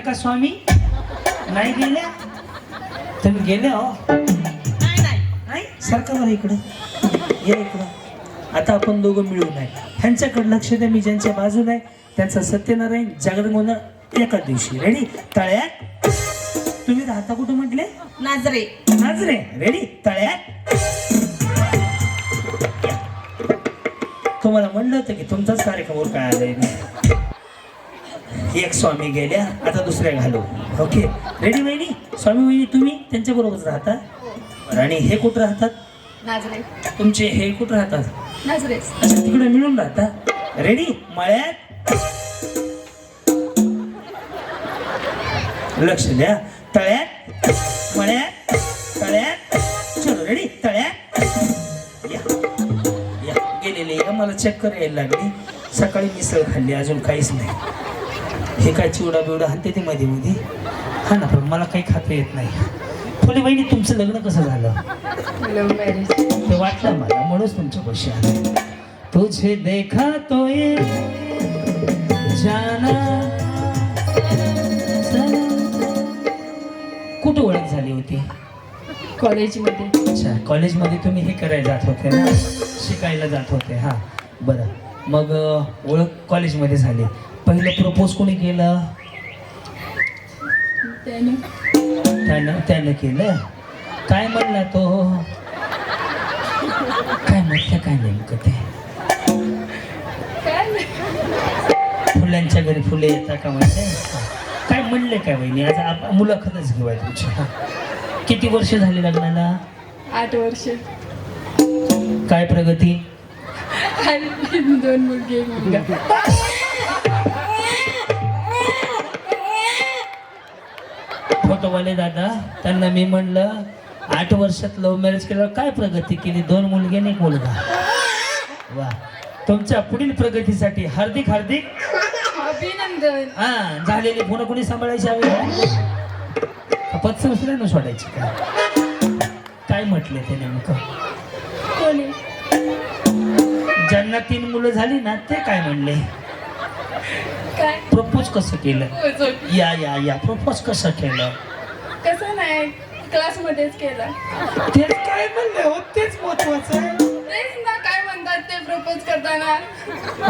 गेल्या का स्वामी? नाही गेल्या? तुम्ही गेल्या हो. नाही सारखं बरं इकडं. या इकडं. आता आपण दोघं मिळून आहे. ह्यांच्याकडे लक्ष द्या मी ज्यांच्या बाजूला आहे त्यांचा सत्यनारायण जागरण गोंधळ एकाच दिवशी. रेडी तळ्यात. तुम्ही राहता कुठं म्हटले? नाजरे. नाजरे. रेडी तळ्यात. तुम्हाला म्हणलं होतं की तुमचाच कार्यक्रम काय आलाय. एक स्वामी गेल्या आता दुसऱ्या घालू. ओके रेडी वहिनी? स्वामी वहिनी तुम्ही त्यांच्या बरोबरच राहता? आणि हे कुठं राहतात? नाजरे तुमचे हे कुठं राहतात? अच्छा तिकडे मिळून राहता? रेडी मळ्यात? लक्ष द्या. तळ्यात? मळ्यात? तळ्यात? चलो रेडी तळ्यात? या. या. गेलेले या मला चक्कर यायला लागली. सकाळी मिसळ खाल्ली अजून काहीच नाही. हे काय चिवडा बिवडा हाणते ते मध्ये मध्ये? हा ना पण मला काही खाता येत नाही. फुले बहिणी तुमचं लग्न कसं झालं? लव्ह मॅरेज ते वाटलं मला म्हणूनच तुमच्या पैसे आले तुझे देखा तो ये जाना. कुठं ओळख झाली होती? कॉलेजमध्ये. अच्छा कॉलेजमध्ये तुम्ही हे करायला जात होते ना? शिकायला जात होते हां. बरं. मग ओळख कॉलेजमध्ये झाली. पहिलं प्रपोज कोणी केलं? त्याने. त्यानं केलं? काय म्हणला तो? काय म्हटलं काय नेमकं ते? फुलांच्या घरी फुले येतात का म्हणजे काय म्हणले काय आज आप- मुलाखतच घेऊया तुमची. हा. किती वर्ष झाली लग्नाला? आठ वर्ष. काय प्रगती? दोन मुलगी फोटोवाले दादा त्यांना मी म्हणलं आठ वर्षात लव्ह मॅरेज केल्यावर काय प्रगती केली? दोन मुलगे आणि एक मुलगा. वा. तुमच्या पुढील प्रगतीसाठी हार्दिक हार्दिक अभिनंदन. हा झालेली पुन्हा कोणी सांभाळायची हवी? पतसंस्थेला सोडायची का? काय म्हटले ते नेमकं? कोणी? ज्यांना तीन मुलं झाली ना ते काय म्हणले? काय? प्रपोज कसं केलं. या या या. प्रपोज कसं केलं? कसं नाही क्लासमध्येच केला. तेच काय म्हणले हो? तेच महत्वाचं आहे. तेच ना काय म्हणतात ते प्रपोज करताना.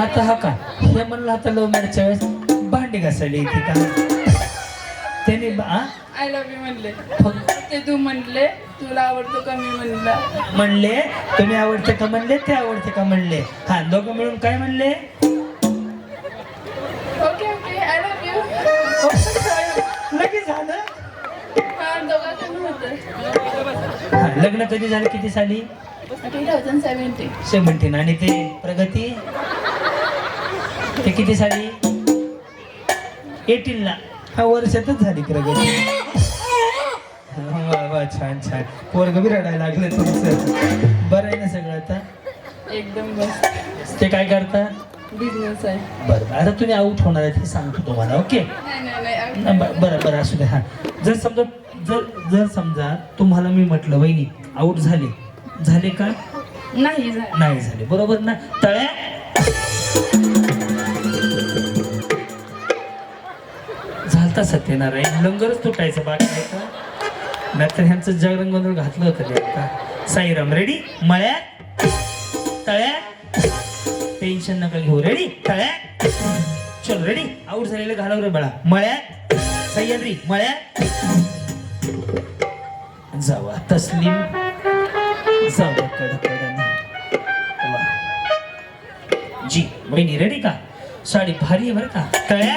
आता हा का? हे म्हणलं आता लव्ह मॅरेजच्या वेळेस. भांडी घासायला येते का? त्याने बा-? आय लव्ह यू म्हणले. फक्त ते तू म्हणले तुला आवडतो का मी म्हणला. म्हणले तुम्ही आवडते का म्हणले ते आवडते का म्हणले. हा दोघं मिळून काय म्हणले okay okay I love you लगेच झालं लग्न कधी झालं? किती साली? सेवन्टीन आणि ते प्रगती? ते किती साली? एटीन ला. हा वर्षातच झाली प्रगती. वा वा छान छान. पोरग बी रडायला लागले तुमचं. बरं आहे ना सगळं आता? एकदम ते काय करता? बिझनेस आहे. बरं. आता तुम्ही आऊट होणार आहे हे सांगतो तुम्हाला ओके नाही नाही नाही ना, ब- बरं बरं असू दे हा. जर समजा जर जर समजा तुम्हाला मी म्हटलं वहिनी आऊट झाले. झाले का? नाही झालं. नाही झाले. बरोबर ना? तळ्या? झालता सत्यनारायण. लंगरच तुटायचं बाकी नाही का? नाहीतर ह्यांचं जगरंग गोंधळ घातलं होतं आता साईराम रेडी मळ्या तळ्या टेन्शन नका घेऊ. रेडी तळ्या चल रेडी आऊट झालेलं घालव रे बाळा. मळ्या. सह्याद्री मळ्या. जावा तस्लीम. जावा कडकडन. जी बहिणी रेडी का? साडी भारी आहे बरं का? तळ्या.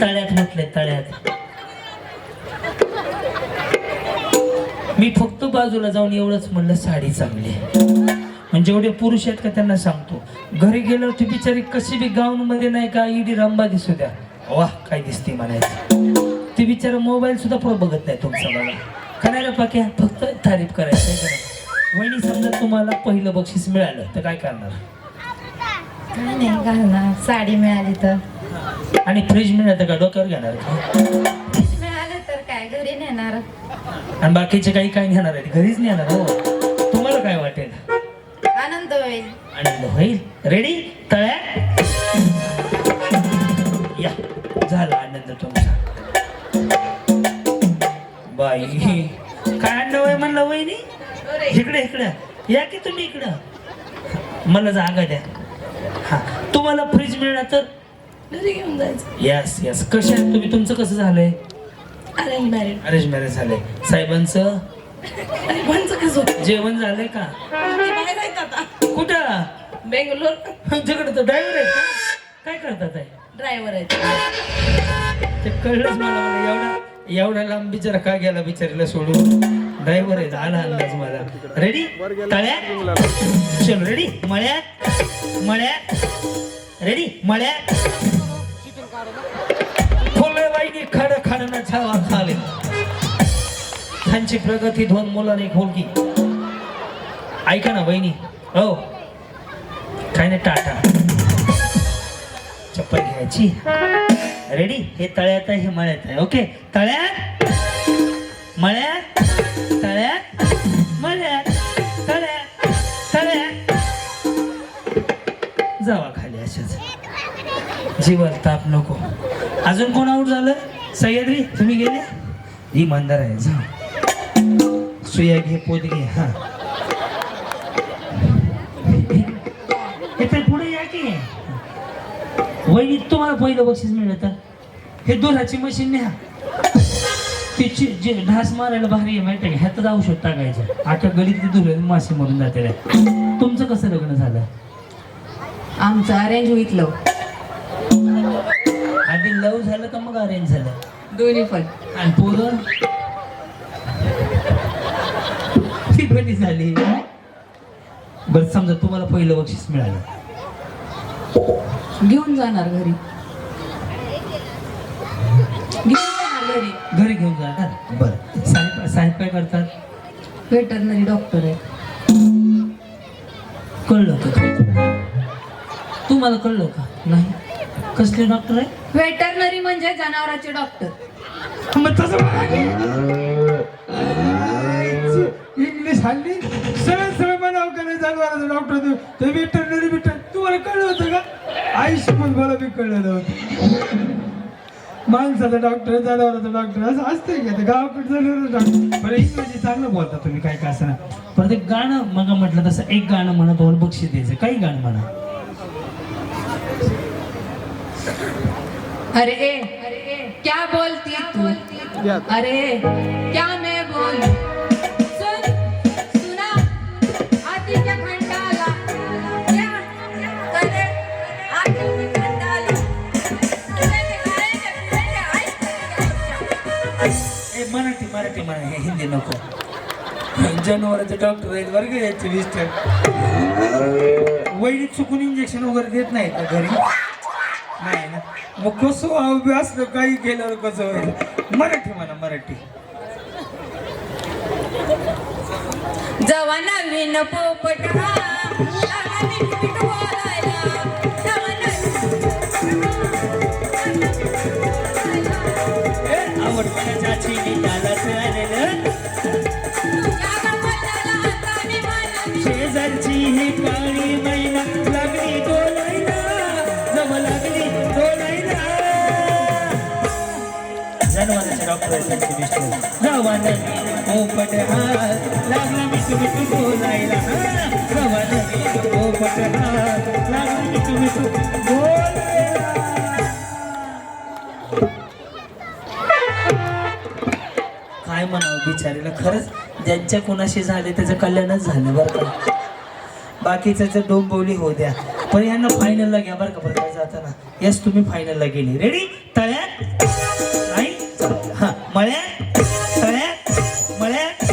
तळ्यात म्हटले तळ्यात. मी फक्त बाजूला जाऊन एवढंच म्हणलं साडी चांगली आहे. म्हणजे जेवढे पुरुष आहेत का त्यांना सांगतो. घरी गेल्यावर ती बिचारी कशी बी गाऊन मध्ये नाही का इडी रंबा दिसू द्या. वाह काय दिसते म्हणायचं. ती बिचारा मोबाईल सुद्धा पुढे बघत नाही तुमचा मला करायला पाक्या फक्त तारीफ करायचं? वहिनी समजा तुम्हाला पहिलं बक्षीस मिळालं तर काय करणार? काय नाही घालणार. साडी मिळाली तर. आणि फ्रीज मिळालं का डोक्यावर घेणार का? मिळालं तर काय घरी नेणार. आणि बाकीचे काही काय घेणार आहेत. घरीच नेणार हो. तुम्हाला काय वाटेल? आनंद होईल. आनंद होईल. रेडी तळ्या? या. झाला आनंद तुमचा. बाई. काय आणलं वय म्हणलं वहिनी? इकडे इकडे. या की तुम्ही इकडं? मला जागा द्या. हा. तुम्हाला फ्रीज मिळणार तर? घरी घेऊन जायचं. यस यस कशा तुम्ही? तुमचं कसं झालंय? अरेंज मॅरेज अरेंज मॅरेज झालंय. साहेबांचं? कोणचं कसं जेवण झालंय का? ते बाहेर आहेत आता. कुठं? बेंगलोर. तुमच्याकडे तर ड्रायव्हर आहे का काय करतात आहे ड्रायव्हर आहेत. ते कळलंच मला. मला एवढा एवढा लांब बिचारा का गेला बिचारीला सोडून? ड्रायव्हर आहे आला अंदाज मला. रेडी तळ्यात चल रेडी मळ्यात मळ्यात रेडी मळ्यात वाईनी खड खडनं छावा खाले त्यांची प्रगती दोन मुलांनी खोलकी ऐका ना बहिणी हो. काय नाही टाटा. चप्पल घ्यायची. रेडी हे तळ्यात आहे हे मळ्यात आहे. ओके तळ्यात. मळ्यात. तळ्यात. मळ्यात. तळ्यात. तळ्यात. जावा खाली अशाच. जीवन ताप नको. अजून कोण आऊट झालं? सह्याद्री तुम्ही गेले? इमानदार आहे जा. सुया घे पोत घे हा. हे तर पुढे या की. वहिनी तुम्हाला पहिलं बक्षीस मिळलं तर? हे दुधाची मशीन न्या. तिची जे ढास मारायला भारी आहे माहिती आहे का? ह्यातच औषध टाकायचं. आता गलीतली दुध मासे मरून जाते तुमचं कसं लग्न झालं? आमचं अरेंज लव झालं का मग अरेंज झालं? दोन्ही पण. आणि पोरं? ती कधी झाली. बरं समजा तुम्हाला पहिलं बक्षीस मिळालं. घेऊन जाणार घरी. घेऊन जाणार घरी. घरी घेऊन जाणार बरं. साहेब साहेब काय करतात? वेटरनरी डॉक्टर आहे. कळलं का तुम्हाला? कळलं का? नाही. कसले डॉक्टर आहे? वेटरनरी म्हणजे जनावरांचे डॉक्टर मग तसं इंग्लिश हल्ली सरळ सरळ म्हणावं का नाही जनावरांचं डॉक्टर ते वेटरनरी भेटर तुम्हाला कळलं होतं का? आयुष्य पण मला बी कळलेलं होतं. माणसाचा डॉक्टर जनावरांचा डॉक्टर असं असतंय का ते गावाकडे जनावरांचं डॉक्टर बरं इंग्रजी चांगलं बोलता तुम्ही काय काय असं पण ते गाणं मग म्हटलं तसं एक गाणं म्हणा तुम्हाला बक्षीस द्यायचं. काही गाणं म्हणा. अरे ए अरे ए क्या बोलती तू? अरे क्या मैं बोलूं? सुन सुना आती क्या खंडाला क्या? अरे आती क्या ऐक. ए मराठी मराठी म्हणा हे हिंदी नको. जनावरांचे डॉक्टर आहेत वर्ग यायचे मिस्टर वैदिक चुकून इंजेक्शन वगैरे देत नाही का घरी? नाही ना मग कसं असलं काही केल्यावर कसं? होईल मराठी म्हणा मराठी. जवा नवीन पोपट हा लागला पोपट लागला बोलायला पोपट लागला बोलायला काय म्हणावं बिचारीला? खरंच ज्यांच्या कोणाशी झाले त्याचं कल्याणच झालं बरं का. बाकीचं डोंबवली हो द्या. पण यांना फायनलला घ्या बरं का बरं काय जाताना. यस तुम्ही फायनलला गेले. रेडी तळ्यात मळ्यात तळ्यात मळ्यात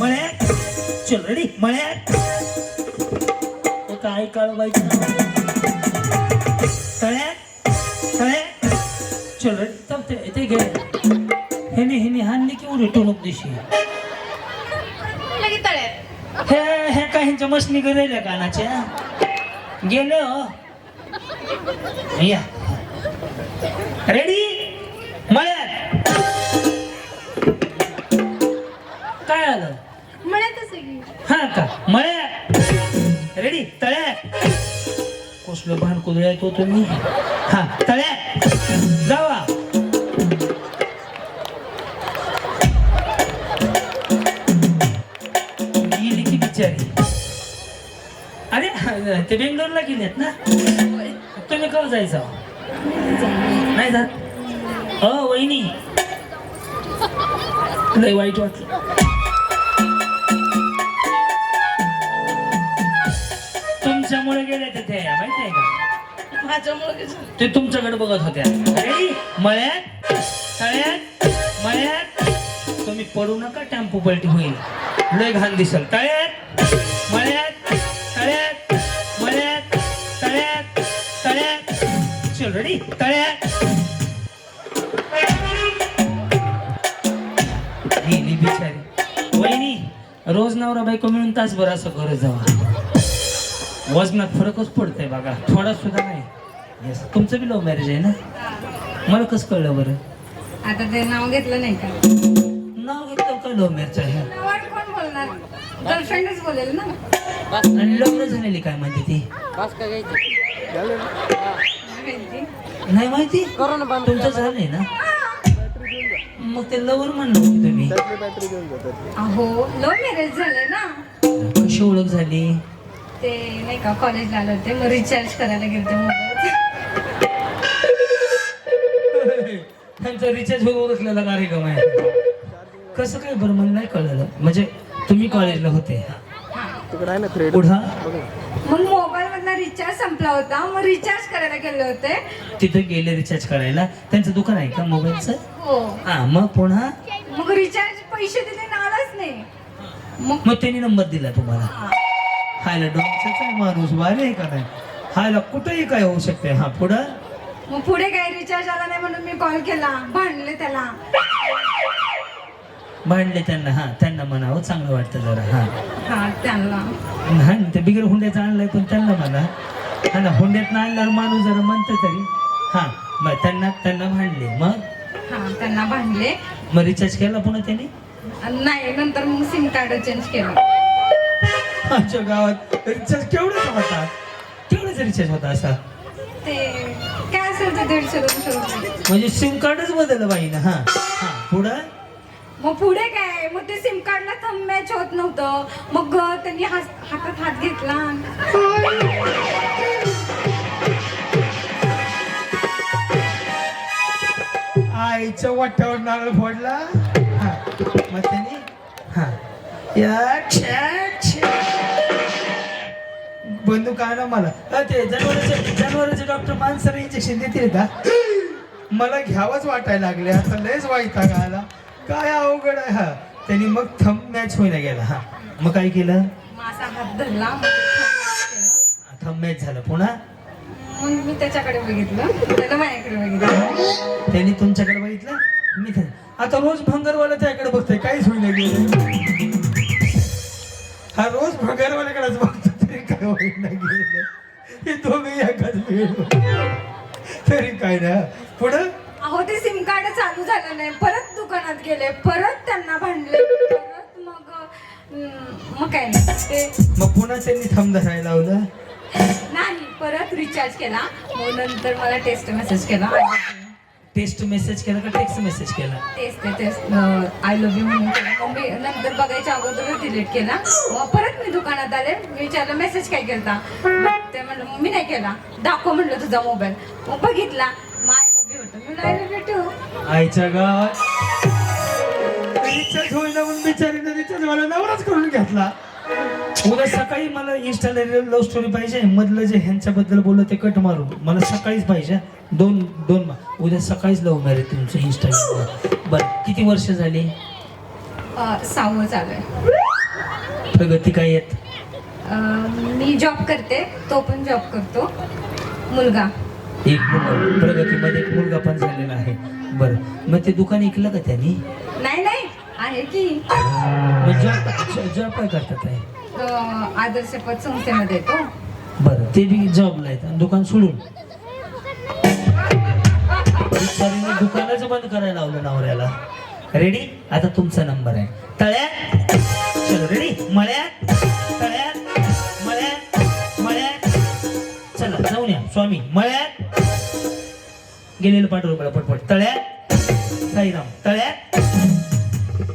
मळ्यात चल रेडी मळ्यात काय काळ बाईचं तळ्यात तळ्यात चल रेडी चल ते ते घे. हेने हेने की दिशी तळ्यात हे हे काय ह्यांच्या मशनी गेलेल्या कानाच्या गेलो? या. रेडी का मळ्या रेडी तळ्या कसलं भान कुदळ्या येतो तुम्ही. हा तळ्या जावा. गेली की बिचारी. अरे ते बेंगलोरला गेलेत ना? तुम्ही कव जायचा? नाही जात. अ वहिनी. लय वाईट वाटलं. तुमच्यामुळे गेले ते ते माहिती आहे का? माझ्यामुळे ते तुमच्याकडे बघत होत्या अरे मळ्यात तळ्यात मळ्यात. तुम्ही पडू नका टेम्पो पलटी होईल. लय घाण दिसल. तळ्यात मळ्यात तळ्यात मळ्यात तळ्यात तळ्यात. चल रेडी तळ्यात. गेली बिचारी. वहिनी रोज नवरा बायको मिळून तासभर असं करत जावा. वजनात फरकच पडतंय बघा. थोडा सुद्धा नाही. Yes. तुमचं बी लव्ह मॅरेज आहे ना? मला कसं कळलं बरं? आता ते नाव घेतलं नाही का? नाव घेतलं का लव्ह मॅरेज आहे? वाट कोण बोलणार? गर्लफ्रेंडच बोलेल ना? आणि लग्न झालेली काय म्हणते ती? माहिती. नाही माहिती? तुमचं झालंय ना? मग ते लवर म्हणलं होते तुम्ही. अहो लव्ह मॅरेज झालंय ना? कशी ओळख झाली? ते नाही का कॉलेजला आले होते मग रिचार्ज करायला गेलते मोबाईल त्यांचा रिचार्ज होऊन ओळखलेला कार्यक्रम आहे. कसं काय बरं मला नाही कळलं. म्हणजे तुम्ही कॉलेजला होते. पुढं मग मोबाईल मधला रिचार्ज संपला होता. मग रिचार्ज करायला गेले होते. तिथे गेले रिचार्ज करायला. त्यांचं दुकान आहे का मोबाईलचं? हो. हा मग पुन्हा? मग रिचार्ज पैसे दिले ना आलाच नाही. मग मग त्यांनी नंबर दिला तुम्हाला. हायला डॉक्टरचा आहे माणूस? आहे का नाही? हायला कुठेही काय होऊ शकते. हा पुढं? मग पुढे काय रिचार्ज आला नाही म्हणून मी कॉल केला. भांडले त्याला. भांडले त्यांना हा त्यांना म्हणावं चांगलं वाटतं जरा हा. हा त्यांना. हा ना, ते बिगर हुंड्याचं आणलंय पण त्यांना म्हणा. हा ना हुंड्यात आणल्यावर माणूस जरा म्हणतं तरी. हा मग त्यांना त्यांना भांडले. मग? हा त्यांना भांडले. मग रिचार्ज केला पुन्हा त्याने? नाही नंतर मग सिम कार्ड चेंज केलं. आमच्या गावात रिचार्ज केवढाच होता? केवढाच रिचार्ज होता असा? ते काय असेल ते दीडशे दोनशे रुपये म्हणजे सिम कार्डच बदललं बाई ना हा. हा पुढं? मग पुढे काय? मग ते सिम कार्डला थंब मॅच होत नव्हतं. मग त्यांनी हात- हातात हात घेतला. आईच्या वाट्यावर नारळ फोडला. हा. मग त्याने हा. या छ्या. बंदूक आणा मला ते जनावरांचे जनावरांचे डॉक्टर माणसाला इंजेक्शन देतील का? मला घ्यावंच वाटायला लागले आता लयच वाईट आला. काय अवघड आहे हा. त्यांनी मग थंब मॅच होईना गेला हा. मग काय केलं? माझा हात धरला. थंब मॅच झालं. पुन्हा? मग मी त्याच्याकडे बघितलं. त्याला माझ्याकडे बघितलं. त्यांनी तुमच्याकडे बघितलं? मी ते- आता रोज भंगारवाला त्याकडे बघतोय. काहीच होईना गेलं. हा रोज भंगारवाल्याकडेच बघतो होईना गेलं हे दोघे एकाच वेळ तरी काय ना पुढं? अहो ते सिम कार्ड चालू झालं नाही. परत दुकानात गेले. परत त्यांना भांडले. परत मग मग काय? नाही ते मग पुन्हा त्यांनी थंब धरायला लावलं? नाही परत रिचार्ज केला. मग नंतर मला टेस्ट मेसेज केला. टेक्स्ट मेसेज केला का टेक्स्ट मेसेज केला? Test test I love you म्हणून केला. मग मी नंतर बघायच्या अगोदर डिलीट केला. मग परत मी दुकानात आले. मी विचारलं मेसेज काय केला ते म्हणलं मग मी नाही केला. दाखव म्हणलं तुझा मोबाईल मग बघितला. मग आय लव्ह यू होतं. मी आय लव्ह यू टू आईच्या गावात रिचार्ज होईना म्हणून बिचारीने रिचार्ज मला नवराच करून घेतला. उद्या सकाळी मला इंस्टाला लव्ह स्टोरी पाहिजे. मधलं जे ह्यांच्याबद्दल बोललं ते कट मारून मला सकाळीच पाहिजे. दोन दोन उद्या सकाळीच लव्ह मॅरेज तुमचं इंस्टाग्रामवर बरं किती वर्ष झाली? सहावं चालू आहे प्रगती काय येत अं, मी जॉब करते तो पण जॉब करतो. मुलगा. एक मुलगा. प्रगतीमध्ये एक मुलगा पण झालेला आहे. बरं मग ते दुकान ऐकलं का त्यांनी? नाही नाही आहे की. जॉब जॉब काय करतात आहे अं, आदर्श पद संस्थेमध्ये येतो. बरं ते बी जॉबला आहेत. आणि दुकान सोडून? बिचारीने दुकानाचं बंद करायला लावलं नवऱ्याला. रेडी आता तुमचा नंबर आहे. तळ्यात. चलो रेडी मळ्यात. तळ्यात. मळ्यात. मळ्यात. चला जाऊन या. स्वामी मळ्यात. गेलेलं पाठ रुपयाला पटपट. तळ्यात. साईराम तळ्यात.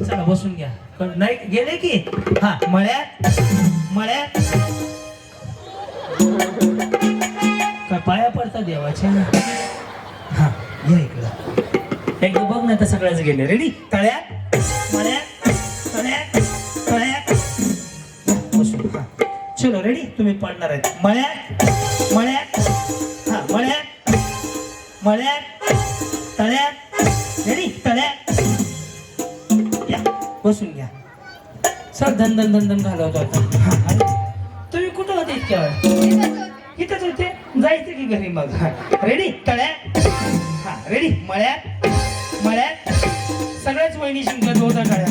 चला बसून घ्या. नाही गेले की? हा मळ्यात. मळ्यात. काय पाया पडता देवाच्या? या इकडं. एकदा बघ ना तर सगळ्याच गेले. रेडी तळ्या मळ्यात तळ्या तळ्या चलो रेडी तुम्ही पडणार आहेत. मळ्यात मळ्यात हा मळ्यात मळ्यात तळ्यात. रेडी तळ्यात. या बसून घ्या. सर धन धन धन धन घालवतो आता. हा, तुम्ही कुठं होते इतक्या वेळ? इथंच होते. जायचं की घरी मग? रेडी तळ्या रेडी मळ्यात मळ्यात. सगळ्याच वहिनी शिंकत होता टाळ्या